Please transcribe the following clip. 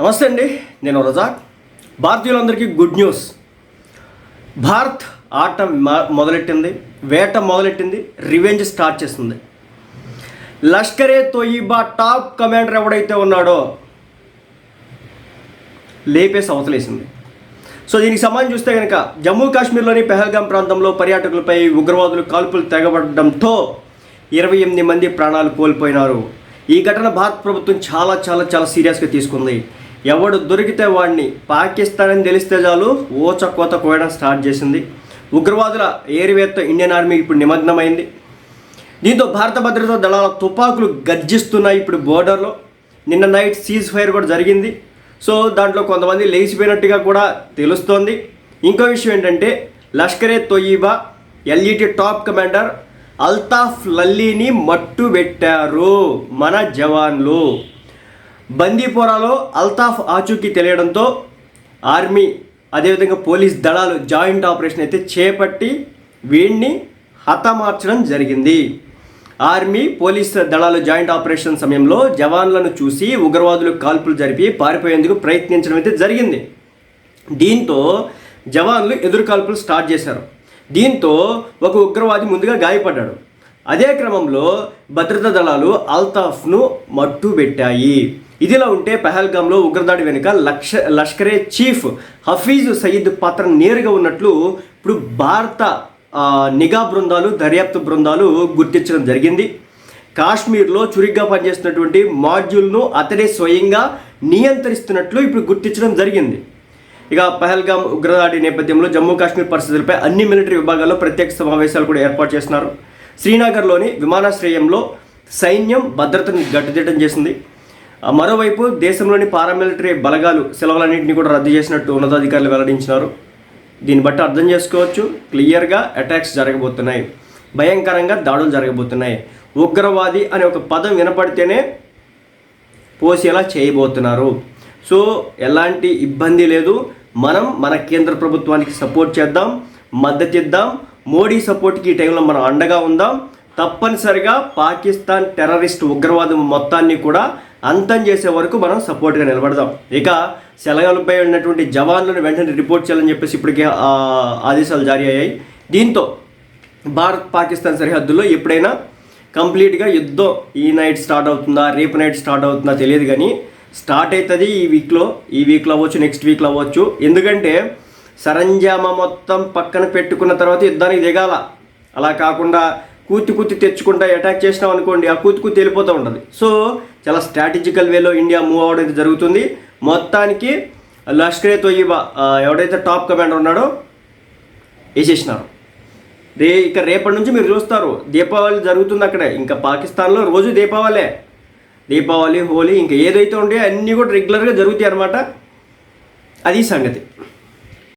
నమస్తే అండి నేను రజాక్. భారతీయులందరికీ గుడ్ న్యూస్. భారత్ ఆట మొదలెట్టింది వేట మొదలెట్టింది రివెంజ్ స్టార్ట్ చేస్తుంది. లష్కరే తోయిబా టాప్ కమాండర్ ఎవడైతే ఉన్నాడో లేపేసి అవతలేసింది సో దీనికి సంబంధించి చూస్తే కనుక జమ్మూ కాశ్మీర్లోని పెహల్గాం ప్రాంతంలో పర్యాటకులపై ఉగ్రవాదులు కాల్పులు తెగబడడంతో ఇరవై ఎనిమిది మంది ప్రాణాలు కోల్పోయినారు. ఈ ఘటన భారత ప్రభుత్వం చాలా చాలా చాలా సీరియస్గా తీసుకుంది. ఎవడు దొరికితే వాడిని పాకిస్తాన్ అని తెలిస్తే చాలు ఓచ కోత కోయడం స్టార్ట్ చేసింది. ఉగ్రవాదుల ఏరివేత్త ఇండియన్ ఆర్మీ ఇప్పుడు నిమగ్నమైంది. దీంతో భారత భద్రతా దళాల తుపాకులు గర్జిస్తున్నాయి ఇప్పుడు బోర్డర్లో. నిన్న నైట్ సీజ్ ఫైర్ కూడా జరిగింది. సో దాంట్లో కొంతమంది లేచిపోయినట్టుగా కూడా తెలుస్తోంది. ఇంకో విషయం ఏంటంటే Lashkar-e Taiba LET top commander Altaf లల్లీని మట్టు పెట్టారు మన జవాన్లు. బందీపోరాలో అల్తాఫ్ ఆచూకీ తెలియడంతో ఆర్మీ అదేవిధంగా పోలీస్ దళాలు జాయింట్ ఆపరేషన్ అయితే చేపట్టి వీడిని హతమార్చడం జరిగింది. ఆర్మీ పోలీస్ దళాలు జాయింట్ ఆపరేషన్ సమయంలో జవాన్లను చూసి ఉగ్రవాదులు కాల్పులు జరిపి పారిపోయేందుకు ప్రయత్నించడం అయితే జరిగింది. దీంతో జవాన్లు ఎదురు కాల్పులు స్టార్ట్ చేశారు. దీంతో ఒక ఉగ్రవాది ముందుగా గాయపడ్డాడు. అదే క్రమంలో భద్రతా దళాలు అల్తాఫ్ను మట్టుబెట్టాయి. ఇదిలా ఉంటే పెహల్గామ్లో ఉగ్రదాడి వెనుక లక్ష లష్కరే చీఫ్ హఫీజ్ సయీద్ పాత్ర నేరుగా ఉన్నట్లు ఇప్పుడు భారత నిఘా బృందాలు దర్యాప్తు బృందాలు గుర్తించడం జరిగింది. కాశ్మీర్లో చురుగ్గా పనిచేస్తున్నటువంటి మాడ్యూల్ను అతడే స్వయంగా నియంత్రిస్తున్నట్లు ఇప్పుడు గుర్తించడం జరిగింది. ఇక పహల్గామ్ ఉగ్రదాడి నేపథ్యంలో జమ్మూ కాశ్మీర్ పరిస్థితులపై అన్ని మిలిటరీ విభాగాల్లో ప్రత్యేక సమావేశాలు కూడా ఏర్పాటు చేస్తున్నారు. శ్రీనగర్లోని విమానాశ్రయంలో సైన్యం భద్రతను గట్టుదిట్టం చేసింది. మరోవైపు దేశంలోని పారామిలిటరీ బలగాలు సెలవులన్నింటినీ కూడా రద్దు చేసినట్టు ఉన్నతాధికారులు వెల్లడించినారు. దీన్ని బట్టి అర్థం చేసుకోవచ్చు. క్లియర్గా అటాక్స్ జరగబోతున్నాయి. భయంకరంగా దాడులు జరగబోతున్నాయి. ఉగ్రవాది అనే ఒక పదం వినపడితేనే పోసేలా చేయబోతున్నారు. సో ఎలాంటి ఇబ్బంది లేదు. మనం మన కేంద్ర ప్రభుత్వానికి సపోర్ట్ చేద్దాం మద్దతు ఇద్దాం. మోడీ సపోర్ట్కి ఈ టైంలో మనం అండగా ఉందాం. తప్పనిసరిగా పాకిస్తాన్ టెర్రరిస్ట్ ఉగ్రవాదం మొత్తాన్ని కూడా అంతం చేసే వరకు మనం సపోర్ట్గా నిలబడదాం. ఇక సెలవులపై ఉన్నటువంటి జవాన్లను వెంటనే రిపోర్ట్ చేయాలని చెప్పేసి ఇప్పటికే ఆ, ఆదేశాలు జారీ అయ్యాయి. దీంతో భారత్ పాకిస్తాన్ సరిహద్దుల్లో ఎప్పుడైనా కంప్లీట్గా యుద్ధం ఈ నైట్ స్టార్ట్ అవుతుందా రేపు నైట్ స్టార్ట్ అవుతుందా తెలియదు కానీ స్టార్ట్ అవుతుంది ఈ వీక్లో ఈ వీక్లో అవ్వచ్చు నెక్స్ట్ వీక్లో అవ్వచ్చు. ఎందుకంటే సరంజామా మొత్తం పక్కన పెట్టుకున్న తర్వాత యుద్ధానికి దిగాల. అలా కాకుండా కూతి కూతి తెచ్చుకుంటా అటాక్ చేసినాం అనుకోండి ఆ కూతి కూతి వెళ్ళిపోతూ ఉంటుంది. సో చాలా స్ట్రాటజికల్ వేలో ఇండియా మూవ్ అవ్వడం అయితే జరుగుతుంది. మొత్తానికి లష్కరే తొయ్యబా ఎవడైతే టాప్ కమాండర్ ఉన్నాడో వేసేసినారు. రే ఇక రేపటి నుంచి మీరు చూస్తారు దీపావళి జరుగుతుంది అక్కడే. ఇంకా పాకిస్తాన్లో రోజు దీపావళే. దీపావళి హోలీ ఇంకా ఏదైతే ఉంటాయో అన్నీ కూడా రెగ్యులర్గా జరుగుతాయి అన్నమాట. అది సంగతి.